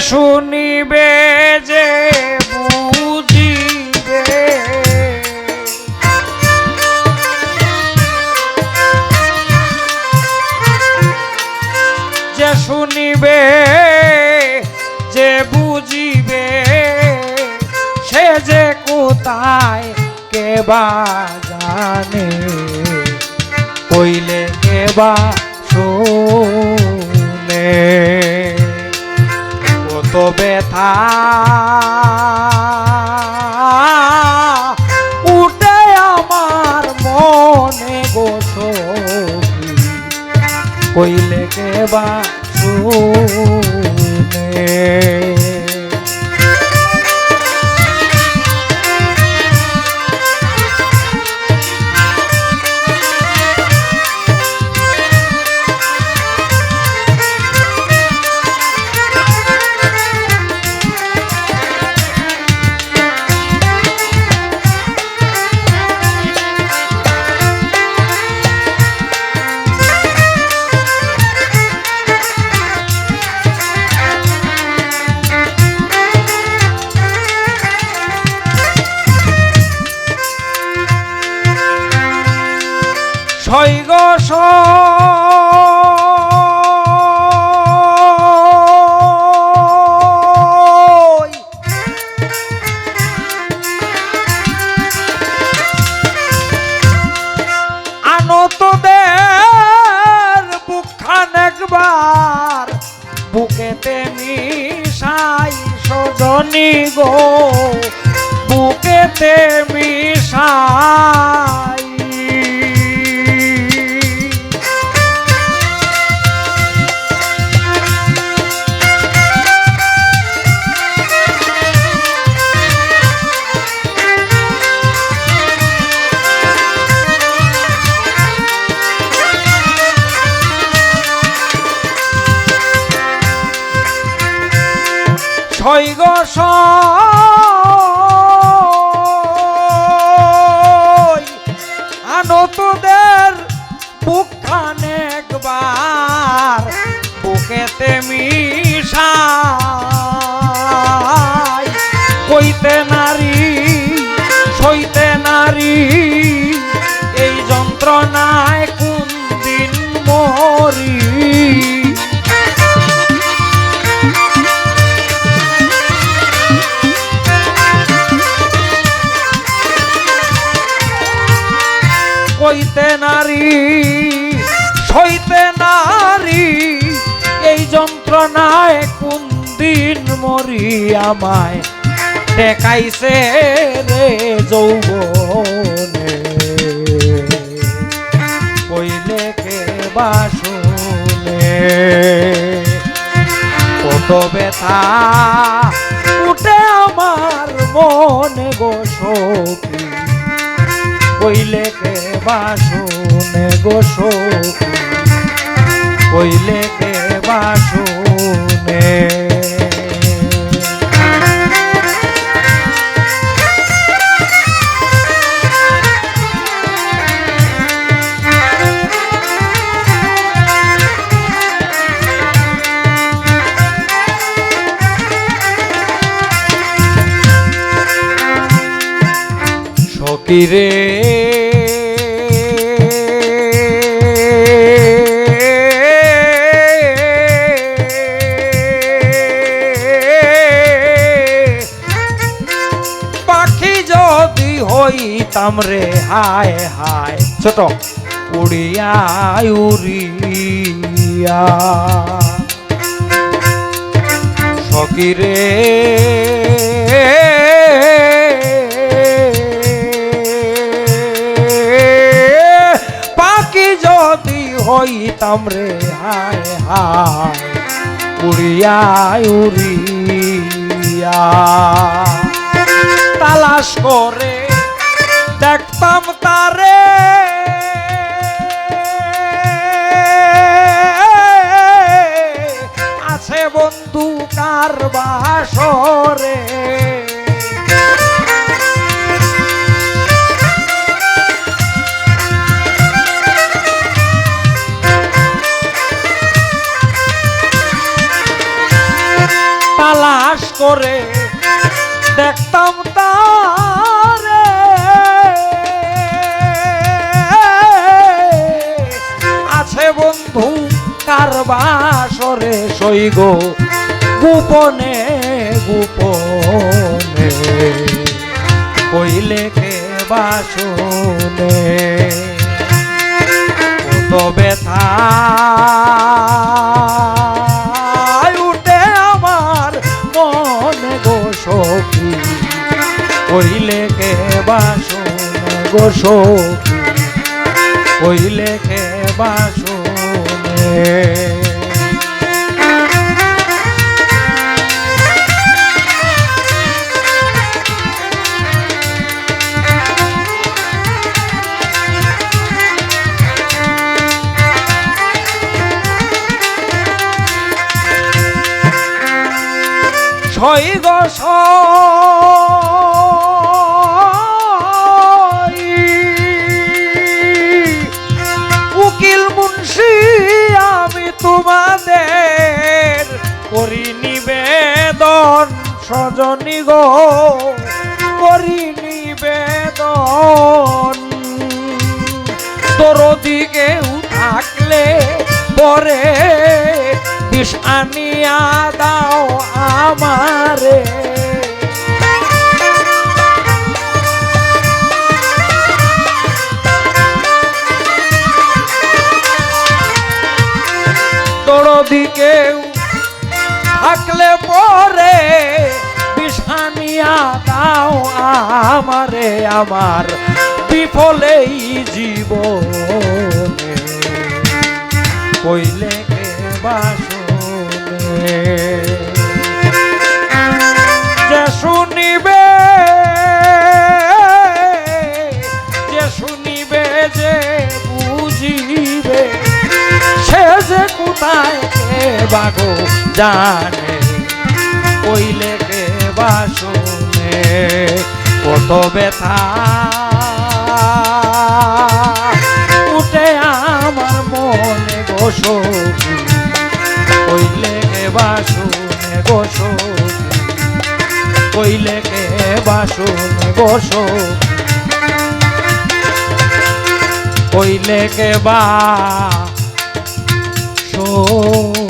শুনিবে যে বুঝিবে। যে শুনিবে যে বুঝিবে, সে যে কোথায় কে বা জানে। কইলে কে বা ব্যথা। উঠে আমার মনে গোছ কইলে কেবা বা সৈগ সই। আনো তোদের বুকখান একবার বুকেতে মিশাই সজনী গো বুকেতে মিশাই সৈগ। আনো তোদের বুকখানে একবার বুকেতে মিশাই সইতে নারী, এই যন্ত্রণায় কোন দিন মরি আমায়। দেখাইছে রে যৌবনে। কইলে কে বাসনে কত ব্যথা উঠে আমার মনে সখী। কইলে কে বাসনে গো সখী কইলে কে বাসনে সকিরে হইতাম রে, হায় হায়। ছোট। উড়িয়া সকিরে পাখি যদি হইতাম রে, হায় হায়। উড়িয়া। তালাশ করে দেখতাম আছে বন্ধু কার বাসরে? তালাশ করে দেখতাম তারে কার বাসরে সইগ গোপনে গোপনে কইলে কে বাসনে কত ব্যথা, উঠে আমার মনে গো সখী। কইলে কে বাসনে গো সখী? কইলে কে বাসনে ছয় গো তোমাদের করি নিবেদন, সজনী গো, করি নিবেদন। তোর দিকেও থাকলে পরে বিষ আনিয়া দাও আমারে। তোর দিকেও থাকলে পরে বিষানিয়া দাও আমারে আমার বিফলেই জীবনে। কইলে যে শুনিবে যে শুনিবে যে যে কোথায় কে বাগো জানে? কইলে কে বাসনে কত ব্যথা। উঠে আমার মনে গোসো কইলে কে বাসনে গোসো কইলে কে বাসনে গোসো কইলে কে বা সো